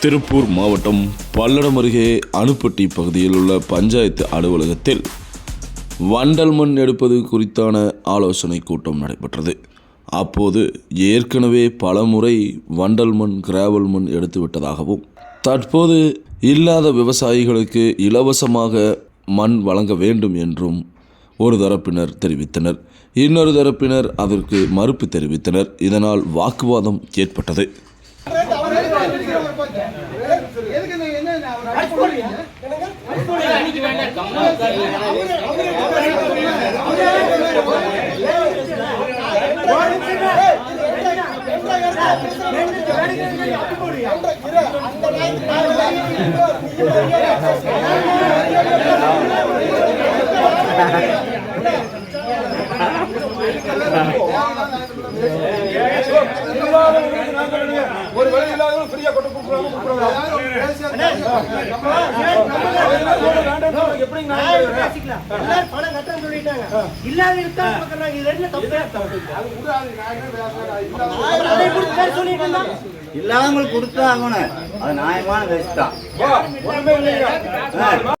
திருப்பூர் மாவட்டம் பல்லடம் அருகே அணுப்பட்டி பகுதியில் உள்ள பஞ்சாயத்து அலுவலகத்தில் வண்டல் மண் எடுப்பது குறித்தான ஆலோசனை கூட்டம் நடைபெற்றது. அப்போது ஏற்கனவே பல முறை வண்டல் மண் கிராவல் மண் எடுத்து விட்டதாகவும் தற்போது இல்லாத விவசாயிகளுக்கு இலவசமாக மண் வழங்க வேண்டும் என்றும் ஒரு தரப்பினர் தெரிவித்தனர். இன்னொரு தரப்பினர் அதற்கு மறுப்பு தெரிவித்தனர். இதனால் வாக்குவாதம் ஏற்பட்டது. ஒரு வழி இல்லாதவங்க ஃப்ரீயா கொண்டு கொடுக்குறாங்க எப்படி எல்லாரும் பணம் கட்டணும்னு சொல்லிட்டாங்க. இல்லாத இருக்கா. இது தப்பு. அதை கொடுத்து பேர் சொல்லிட்டு இருந்தா? இல்லாமல் கொடுத்தாகணும் அது நியாயமான வேஸ்ட் தான் ஒண்ணுமே இல்லைங்க